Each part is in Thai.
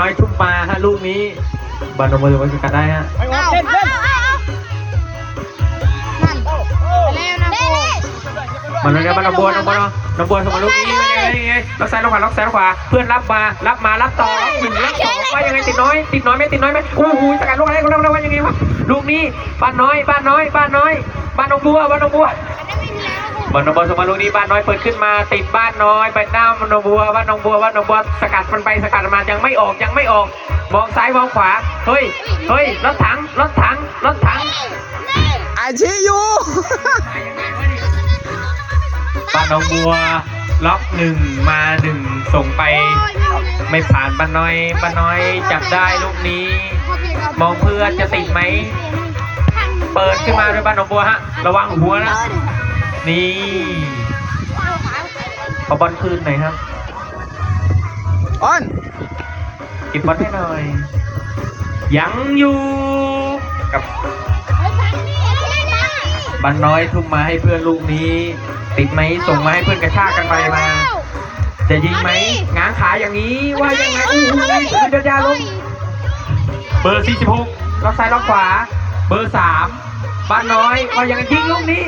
น้อยทุ่มาฮะลูกนี้บอลลงมือว่ากัดได้ฮะไปออกเล่นเล่นนั่นไปแล้วนะกูมันเลยมันบัวน้องบัวน้องบัวสมาลูกนี้ยังไงยังไงล็อกซ้ายล็อกขวาล็อกซ้ายล็อกขวาเพื่อนรับมารับมารับต่อรับหนึ่งรับสองว่ายังไงติดน้อย ติดน้อยไหมติดน้อยไหมโอ้โหสกัดลูกอะไรก็เล่าว่ายังไงวะลูกนี้บ้านน้อยบ้านน้อยบ้านน้อยบ้านน้องบัวบ้านน้องบัว บอลนองบัวส่งมาลูกนี้บ้านน้อยเปิดขึ้นมาติดบ้านน้อยไปหน้าบ้านน้องบัวบ้านน้องบัวบ้านน้องบัวสกัดมันไปสกัดมันยังไม่ออกยังไม่ออก มองซ้ายมองขวาเฮ้ยเฮ้ยรถถังรถถังรถถังอาชีอยู่บ้านน้องบัวล็อกหนึ่งมาหนึ่งส่งไป ไม่ผ่านบ้านน้อยบ้านน้อยจับได้ลูกนี้ มองเพื่อนจะติดไหมเปิดขึ้นมาด้วยบ้านน้องบัวฮะ ระวังหัวนะ นี่เอาบอลคืนหน่อยครับออนเก็บบอลให้หน่อย ยังอยู่กับบันน้อยทุ่มมาให้เพื่อนลูกนี้ ติดไหมส่งมาให้เพื่อนกระชากกันไปมา จะยิงไหมง้างขาอย่างนี้ว่ายังไงอู้หูยเดียวยาลงเบอร์46ล็อกซ้ายล็อกขวา เบอร์3บ้านน้อยว่ายังไงยิงลูกนี้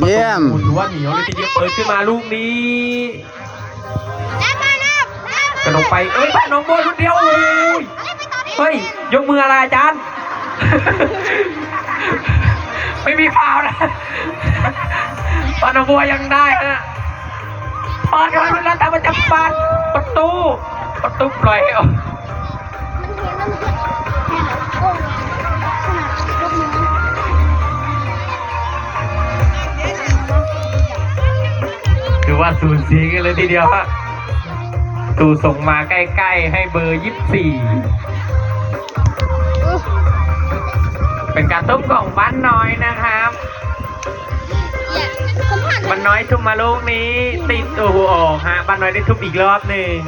เยี่ยมโอ้โหถือว่าเหนียวเลยทีเดียวเปิดขึ้นมาลูกนี้กระโดดไปเอ้ยบ้านน้องโบยคนเดียวโอ้ยเฮ้ยยกมืออะไรอาจารย์ ไม่มีฟาวล์นะบ้านน้องโบยยังได้ฮะเปิดกันมาแล้วแต่มันจะปัดประตูประตูปล่อยให้ออก ว่าสูญเสียกันเลยทีเดียวฮะตูส่งมาใกล้ ๆ ให้เบอร์ยี่สี่เป็นการตุ้มของบ้านน้อยนะครับบ้านน้อยทุ่มมาลูกนี้ ติดโอ้โหออกฮะบ้านน้อยได้ทุบอีกรอบหนึ่ง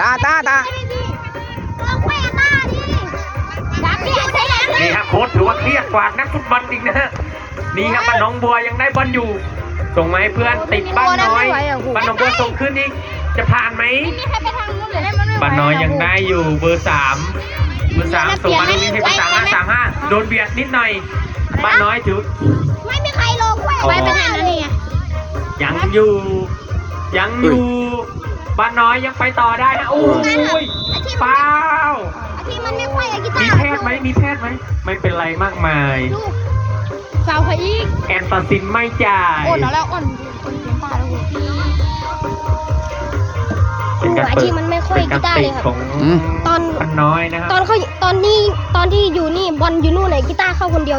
ตาตาตานี่ฮะโค้ชถือว่าเครียดกว่านักฟุตบอลอีกนะฮะนี่ครับบ้านหน้องบัวยังได้บอลอยู่ ส่งมาให้เพื่อนติดบ้านน้อยบ้านหน้องบัวส่งขึ้นอีกจะผ่านไหมบ้านน้อยยังได้อยู่เบอร์สามเบอร์สามส่งมาลูกนี้ให้เบอร์สามห้าสามห้าโดนเบียดนิดหน่อยบ้านน้อยถือไม่มีใครลงไว้ไปไหนแล้วนี่ยังอยู่ ยังอยู่บ้านน้อยยังไปต่อได้นะโอ้ยเปล่าที่มันไม่ค่อยกีตามีร์แพทย์ไหมมีแพทย์ไหมไม่เป็นไรมากมายลูก สาวใครอีกแอนตาซินไม่จ่ายอ่อนแล้วอ่อนอ่อนเสียงตาแล้วเป็นการอาเปิชีดพมันไม่ค่อยเป็นการได้เตะเลยครับของตอนบ้านน้อยนะครับตอนเขาตอนที่ตอนที่อยู่นี่บอลอยู่นู่นไหนกีตาร์เข้าคนเดียว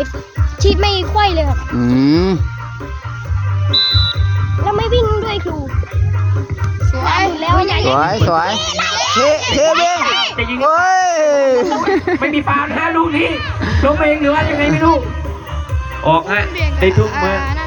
ชีพไม่ค่อยเลยครับอืมแล้วไม่วิ่งด้วยครูสวยแล้วใหญ่สวยสวยเทเทเองจะยิงโอ้ยไม่มีฟาวล์นะลูกนี้ลงเองหรือว่ายังไงไม่รู้ ออกฮะได้ทุกเมื่อนั่น